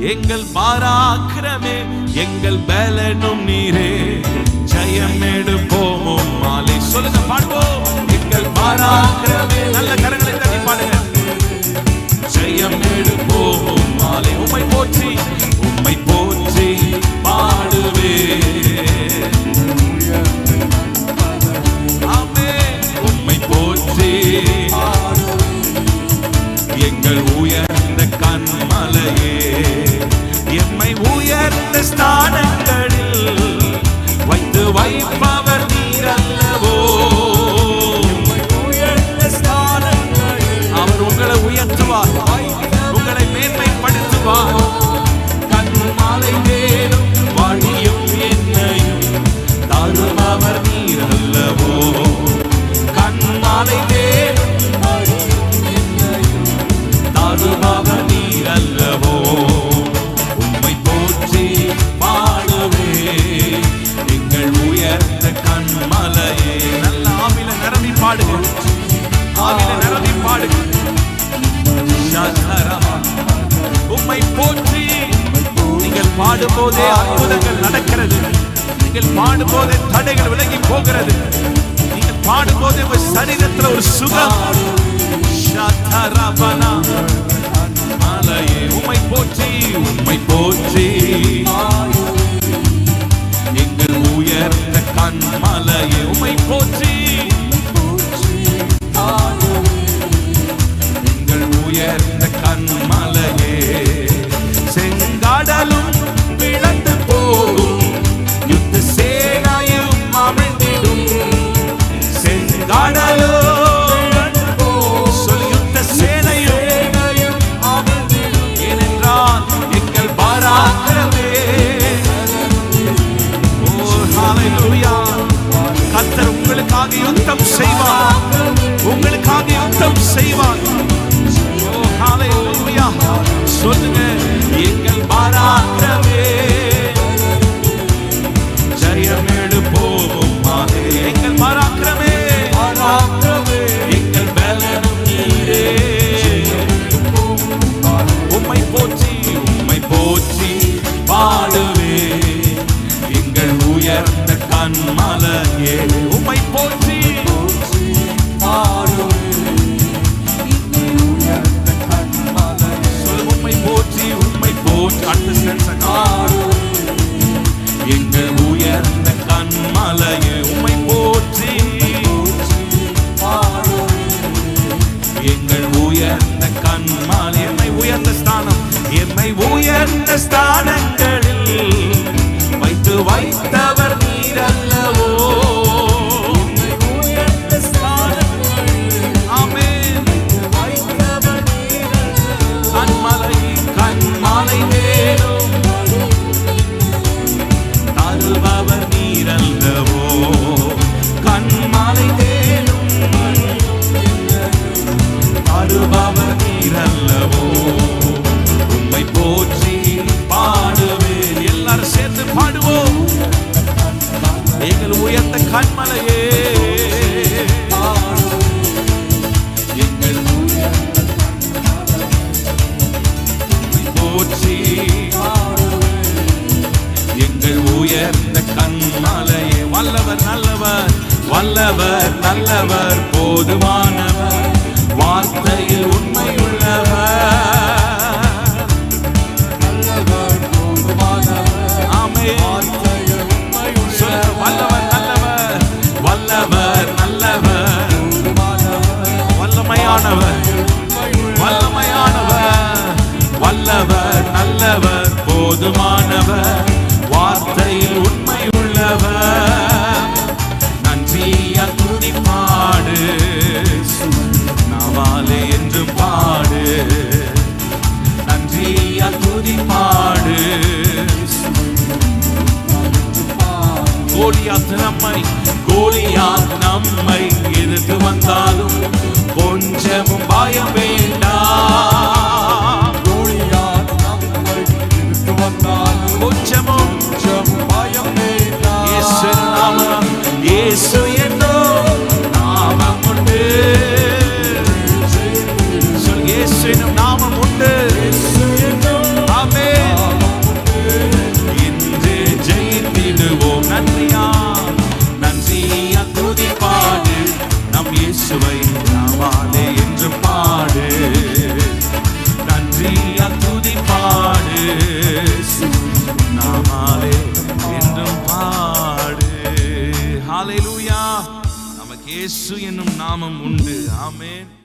எங்கள் பாராக்கிரமே எங்கள் பலனும் நீரே. ஜெயம் எடுப்போமோ மாலை. சொல்லுங்க பாடுவோம். எங்கள் பாராக்கிரமே நல்ல 怎么 பாடும் போதே அற்புதங்கள் நடக்கிறது. நீங்கள் பாடும் போதே தடைகள் விலகி போகிறது. நீங்கள் பாடும் போதே உங்க சரீரத்துல ஒரு சுகம். ஷாதரபனா. உம்மை போற்றி உம்மை போற்றி. எங்கள் உயர்ந்த கண் மலையே உம்மை போற்றி. எங்கள் உயர்ந்த கண் உயர்ந்த கண்மலையே. உம்மை போற்றி. சொல்லு, உம்மை போற்றி உம்மை போற்றி. அடுத்த சென்ஸ் எங்கள் உயர்ந்த கண்மலையே உம்மை போற்றி. எங்கள் உயர்ந்த கண்மால் எம்மை உயர்ந்த ஸ்தானம் எம்மை உயர்ந்த ஸ்தானங்களில் வைத்து வைத்த எங்கள் கண்மலையே. எங்கள் உம்மை போற்றி. எங்கள் உயர்ந்த கண்மலையே. வல்லவர் நல்லவர் வல்லவர் நல்லவர் போதுமா. நல்லவர் போதுமானவர் வார்த்தையில் உண்மை உள்ளவர். நன்றியா துதி பாடு நாவாலே என்று பாடு. நன்றியா துதி பாடு கோலியாத் நம்மை கோலியாத் நம்மை எதிர்த்து வந்தாலும் கொஞ்சமும் பயம் வேண்டாம். ராஜ்யமோ இயேசு நாமம் இயேசு என்னோ நாமம் உண்டு இயேசு என்னும் நாமம் உண்டு ஆமே இன்று ஜெயித்திடுவோம் நன்றியா நன்றியா துதி பாடு நம் இயேசுவை நாமாலே என்று பாடு நன்றியா துதி பாடு இயேசு என்னும் நாமம் உண்டு. ஆமேன்.